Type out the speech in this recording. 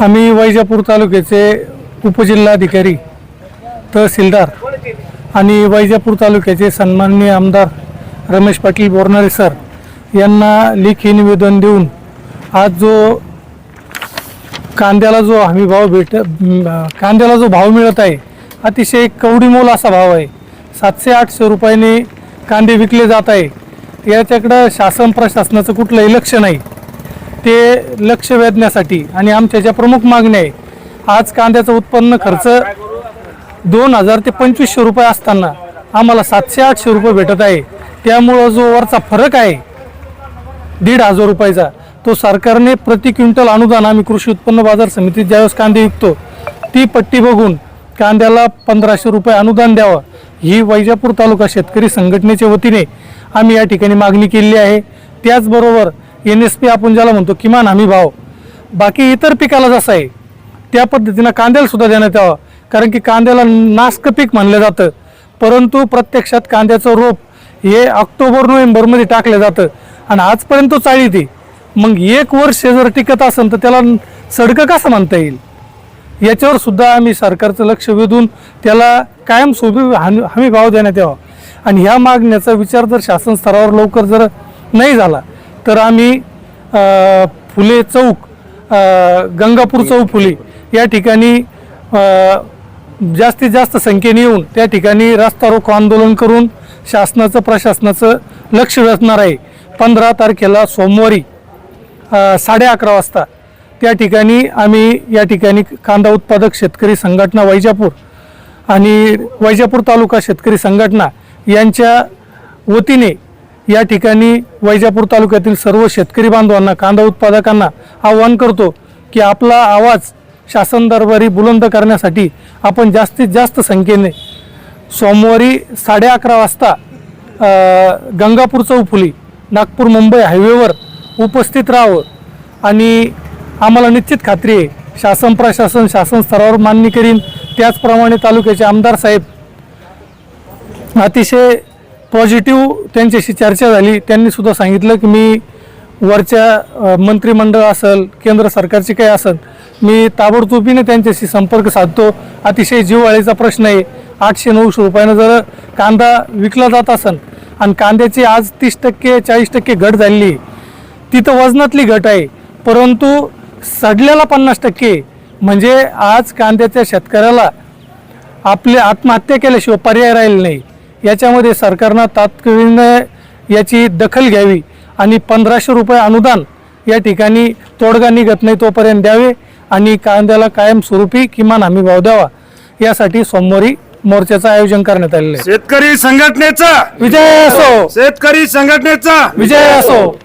आम्ही वैजापूर तालुक्याचे उपजिल्हाधिकारी तहसीलदार आणि वैजापूर तालुक्याचे सन्माननीय आमदार रमेश पाटील बोरणारे सर यांना लेखी निवेदन देऊन आज जो कांद्याला जो हमी भाव भेट कांद्याला जो भाव मिळत आहे अतिशय कवडीमोल असा भाव आहे. सातशे आठशे रुपयाने कांदे विकले जात आहे. याच्याकडं शासन प्रशासनाचं कुठलंही लक्ष नाही. ते लक्ष वेधण्यासाठी आणि आमच्या ज्या प्रमुख मागण्या आहे आज कांद्याचं उत्पन्न खर्च दोन हजार ते पंचवीसशे रुपये असताना आम्हाला सातशे आठशे रुपये भेटत आहे. त्यामुळं जो वरचा फरक आहे दीड हजार रुपयाचा. तो सरकारने प्रति क्विंटल अनुदान आम्ही कृषी उत्पन्न बाजार समितीत ज्यावेळेस कांदे विकतो ती पट्टी बघून कांद्याला पंधराशे रुपये अनुदान द्यावं. ही वैजापूर तालुका शेतकरी संघटनेच्या वतीने आम्ही या ठिकाणी मागणी केलेली आहे. त्याचबरोबर एन एस पी आपण ज्याला म्हणतो किमान हमी भाव. बाकी इतर पिकाला जसं आहे त्या पद्धतीनं कांद्याला सुद्धा देण्यात यावं. कारण की कांद्याला नास्क पीक म्हणलं जातं. परंतु प्रत्यक्षात कांद्याचं रोप हे ऑक्टोबर नोव्हेंबरमध्ये टाकलं जातं. आणि आजपर्यंत चाळी ते मग एक वर्ष जर टिकत असेल तर त्याला सडकं कसं म्हणता येईल? याच्यावर सुद्धा आम्ही सरकारचं लक्ष वेधून त्याला कायमस्वरूपी हमी हमी भाव देण्यात यावा. आणि ह्या मागण्याचा विचार जर शासन स्तरावर लवकर जर नाही झाला तर आम्ही फुले चौक गंगापूर चौक फुले या ठिकाणी जास्तीत जास्त संख्येने येऊन त्या ठिकाणी रास्ता रोको आंदोलन करून शासनाचं प्रशासनाचं लक्ष वेधणार आहे. पंधरा तारखेला सोमवारी साडे अकरा वाजता त्या ठिकाणी आम्ही या ठिकाणी कांदा उत्पादक शेतकरी संघटना वैजापूर आणि वैजापूर तालुका शेतकरी संघटना यांच्या वतीने या ठिकाणी वैजापूर तालुक्यातील सर्व शेतकरी बांधवांना कांदा उत्पादकांना आवाहन करतो की आपला आवाज शासन दरबारी बुलंद करण्यासाठी आपण जास्तीत जास्त संख्येने सोमवारी साडे अकरा वाजता गंगापूर चौफुली नागपूर मुंबई हायवेवर उपस्थित राहावं. आणि आम्हाला निश्चित खात्री आहे शासन प्रशासन शासन स्तरावर मान्य करीन. त्याचप्रमाणे तालुक्याचे आमदार साहेब अतिशय पॉझिटिव्ह त्यांच्याशी चर्चा झाली. त्यांनी सुद्धा सांगितलं की मी वरच्या मंत्रिमंडळ असेल केंद्र सरकारचे काही असेल मी ताबडतोबीने त्यांच्याशी संपर्क साधतो. अतिशय जीववाळीचा प्रश्न आहे. आठशे नऊशे रुपयानं जर कांदा विकला जात असेल आणि कांद्याची आज तीस टक्के चाळीस टक्के घट झालेली आहे तिथं वजनातली घट आहे परंतु सडलेला पन्नास टक्के. म्हणजे आज कांद्याच्या शेतकऱ्याला आपले आत्महत्या केल्याशिवाय पर्याय राहील नाही. याच्यामध्ये सरकारनं तात्काळीनं याची दखल घ्यावी आणि पंधराशे रुपये अनुदान या ठिकाणी तोडगा निघत नाही तोपर्यंत द्यावे आणि कांद्याला कायमस्वरूपी किमान हमी भाव द्यावा. यासाठी सोमवारी मोर्चाचं आयोजन करण्यात आलेलं आहे. शेतकरी संघटनेचा विजय असो. शेतकरी संघटनेचा विजय असो.